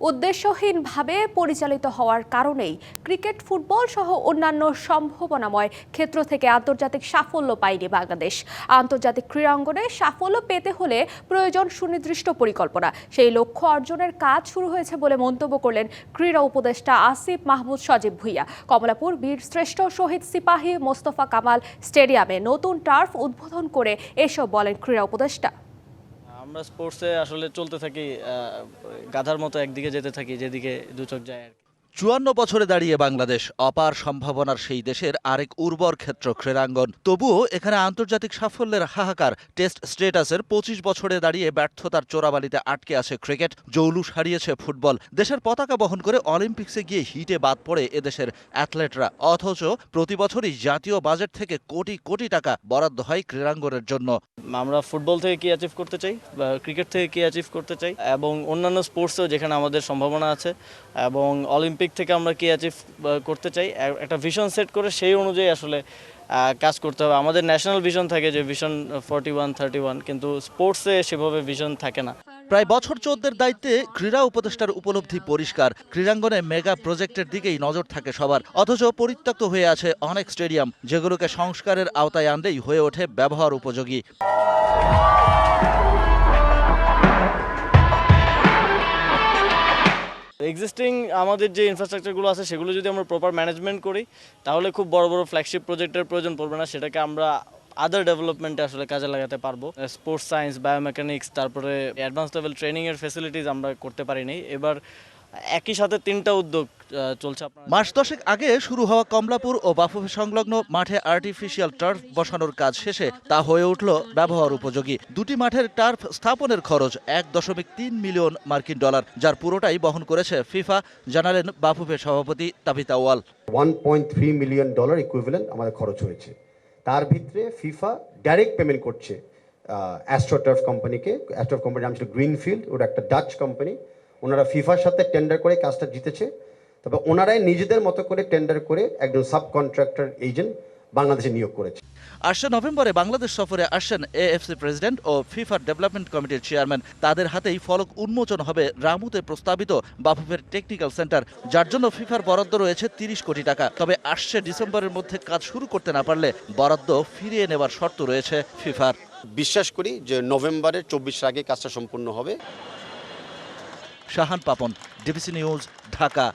উদ্দেশ্যহীনভাবে পরিচালিত হওয়ার কারণেই ক্রিকেট, ফুটবল সহ অন্যান্য সম্ভাবনাময় ক্ষেত্র থেকে আন্তর্জাতিক সাফল্য পায়নি বাংলাদেশ। আন্তর্জাতিক ক্রীড়াঙ্গনে সাফল্য পেতে হলে প্রয়োজন সুনির্দিষ্ট পরিকল্পনা। সেই লক্ষ্য অর্জনের কাজ শুরু হয়েছে বলে মন্তব্য করলেন ক্রীড়া উপদেষ্টা আসিফ মাহমুদ সজীব ভুইয়া। কমলাপুর বীর শ্রেষ্ঠ শহীদ সিপাহী মোস্তফা কামাল স্টেডিয়ামে নতুন টার্ফ উদ্বোধন করে এসব বলেন ক্রীড়া উপদেষ্টা। আমরা স্পোর্টসে আসলে চলতে থাকি গাধার মতো একদিকে যেতে থাকি, যেদিকে দু চোখ যায় আর কি। চুয়ান্ন বছরে দাঁড়িয়ে বাংলাদেশ অপার সম্ভাবনার সেই দেশের আরেক উর্বর ক্ষেত্র ক্রীড়াঙ্গন। তবুও এখানে আন্তর্জাতিক সাফল্যের হাহাকার, টেস্ট স্টেটাসের পঁচিশ বছরে দাঁড়িয়ে ব্যর্থতার চোরাবালিতে আটকে আছে ক্রিকেট। জৌলুস হারিয়েছে ফুটবল। দেশের পতাকা বহন করে অলিম্পিক্সে গিয়ে হিটে বাদ পড়ে এদেশের অ্যাথলেটরা। অথচ প্রতি বছরই জাতীয় বাজেট থেকে কোটি কোটি টাকা বরাদ্দ হয় ক্রীড়াঙ্গনের জন্য। আমরা ফুটবল থেকে কি অ্যাচিভ করতে চাই? বা ক্রিকেট থেকে কি অ্যাচিভ করতে চাই? এবং অন্যান্য স্পোর্টসেও যেখানে আমাদের সম্ভাবনা আছে। এবং অলিম্পিক থেকে আমরা কি অ্যাচিভ করতে চাই? একটা ভিশন সেট করে সেই অনুযায়ী আসলে কাজ করতে হবে। আমাদের ন্যাশনাল ভিশন থাকে যে vision forty one thirty one কিন্তু স্পোর্টসে সেভাবে ভিশন থাকে না। প্রায় বছর চোদ্দের দায়িত্বে ক্রীড়া উপদেষ্টার উপলব্ধি পরিষ্কার। ক্রীড়াঙ্গনে মেগা প্রজেক্টের দিকেই নজর থাকে সবার। অথচ পরিত্যক্ত হয়ে আছে অনেক স্টেডিয়াম যেগুলোকে সংস্কারের আওতায় আনলেই হয়ে ওঠে ব্যবহার উপযোগী। এক্সিস্টিং আমাদের যে ইনফ্রাস্ট্রাকচারগুলো আছে, সেগুলো যদি আমরা প্রপার ম্যানেজমেন্ট করি, তাহলে খুব বড় বড় ফ্ল্যাগশিপ প্রজেক্টের প্রয়োজন পড়বে না। সেটাকে আমরা আদার ডেভেলপমেন্টে আসলে কাজে লাগাতে পারব। স্পোর্টস সায়েন্স বায়োমেকানিক্স তারপরে অ্যাডভান্স লেভেল ট্রেনিংয়ের ফেসিলিটিস আমরা করতে পারিনি। এবার একই সাথে তিনটা উদ্যোগ চলছে মাস দশেক আগে শুরু হওয়া কমলাপুর ও বাফুফে সংলগ্ন মাঠে আর্টিফিশিয়াল টার্ফ বসানোর কাজ শেষে তা হয়ে উঠল ব্যবহার উপযোগী। দুটি মাঠের টার্ফ স্থাপনের খরচ এক দশমিক তিন মিলিয়ন মার্কিন ডলার যার পুরোটাই বহন করেছে ফিফা জানালেন বাফুফে সভাপতি তাবিতা ওয়াল। One point three million dollar equivalent আমাদের খরচ হয়েছে। তার ভিতরে ফিফা ডাইরেক্ট পেমেন্ট করছে অ্যাস্ট্রোটার্ফ কোম্পানিকে অ্যাস্ট্রোটার্ফ কোম্পানির নাম ছিল গ্রিনফিল্ড ওটা একটা ডাচ কোম্পানি ওনারা ফিফার সাথে টেন্ডার করে কাজটা জিতেছে। তবে ওনারাই নিজেদের মতো করে টেন্ডার করে একজন সাব কন্ট্রাক্টর এজেন্ট বাংলাদেশে নিয়োগ করেছে। আসছে নভেম্বরে বাংলাদেশ সফরে আসছেন এএফসি প্রেসিডেন্ট ও ফিফার ডেভেলপমেন্ট কমিটির চেয়ারম্যান তাদের হাতেই ফলক উন্মোচন হবে রামুতে প্রস্তাবিত বাফুফের টেকনিক্যাল সেন্টার যার জন্য ফিফার বরাদ্দ রয়েছে তিরিশ কোটি টাকা। তবে আসছে ডিসেম্বরের মধ্যে কাজ শুরু করতে না পারলে বরাদ্দ ফিরিয়ে নেবার শর্ত রয়েছে ফিফার। বিশ্বাস করি যে নভেম্বরের চব্বিশের আগে কাজটা সম্পূর্ণ হবে। Shahan Papon DBC news Dhaka.